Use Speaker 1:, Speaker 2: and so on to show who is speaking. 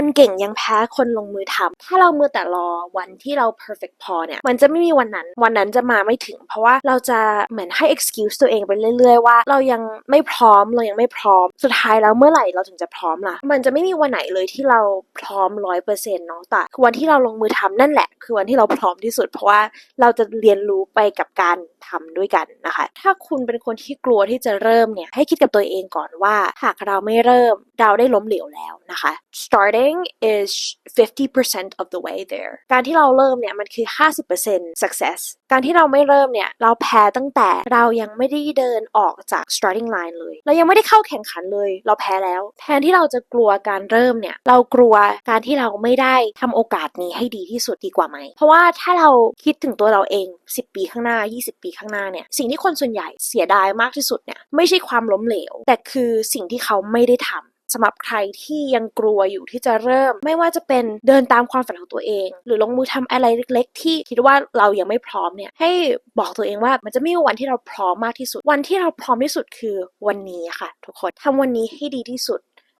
Speaker 1: คนเก่งยังแพ้คนลงมือทำถ้าเราเมื่อแต่รอวันที่เรา perfect พอเนี่ยมันจะไม่มีวันนั้น วันนั้นจะมาไม่ถึง เพราะว่าเราจะเหมือนให้ excuse ตัวเองไปเรื่อย ๆ ว่า เรายังไม่พร้อมเรายังไม่พร้อม สุดท้ายแล้วเมื่อไหร่เราถึงจะพร้อมล่ะ มันจะไม่มีวันไหนเลยที่เราพร้อมร้อยเปอร์เซ็นต์เนาะแต่คือวันที่เราลงมือทำนั่นแหละ คือวันที่เราพร้อมที่สุด เพราะว่าเราจะเรียนรู้ไปกับการทำด้วยกันนะคะ ถ้าคุณเป็นคนที่กลัวที่จะเริ่มเนี่ยให้คิดกับตัวเองก่อนว่า หากเราไม่เริ่มเราได้ล้มเหลวแล้วนะคะ starting is 50% of the way there การที่เราเริ่มเนี่ยมันคือ 50% success การที่เราไม่เริ่มเนี่ยเราแพ้ตั้งแต่เรายังไม่ได้เดินออกจาก starting line เลย เรายังไม่ได้เข้าแข่งขันเลย เราแพ้แล้ว แทนที่เราจะกลัวการเริ่มเนี่ยเรากลัวการที่เราไม่ได้ทำโอกาสนี้ให้ดีที่สุดดีกว่าไหม เพราะว่าถ้าเราคิดถึงตัวเราเอง 10 ปีข้างหน้า 20 ปีข้างหน้าเนี่ยสิ่งที่คนส่วนใหญ่เสียดายมากที่สุดเนี่ยไม่ใช่ความล้มเหลว แต่คือสิ่งที่เขาไม่ได้ทำ สำหรับใครที่ยังกลัวอยู่ที่จะเริ่ม ไม่ว่าจะเป็นเดินตามความฝันของตัวเอง หรือลงมือทำอะไรเล็ก ๆ ที่คิดว่าเรายังไม่พร้อมเนี่ยให้บอกตัวเองว่ามันจะไม่มีวันที่เราพร้อมมากที่สุด วันที่เราพร้อมที่สุดคือวันนี้ค่ะ ทุกคนทำวันนี้ให้ดีที่สุด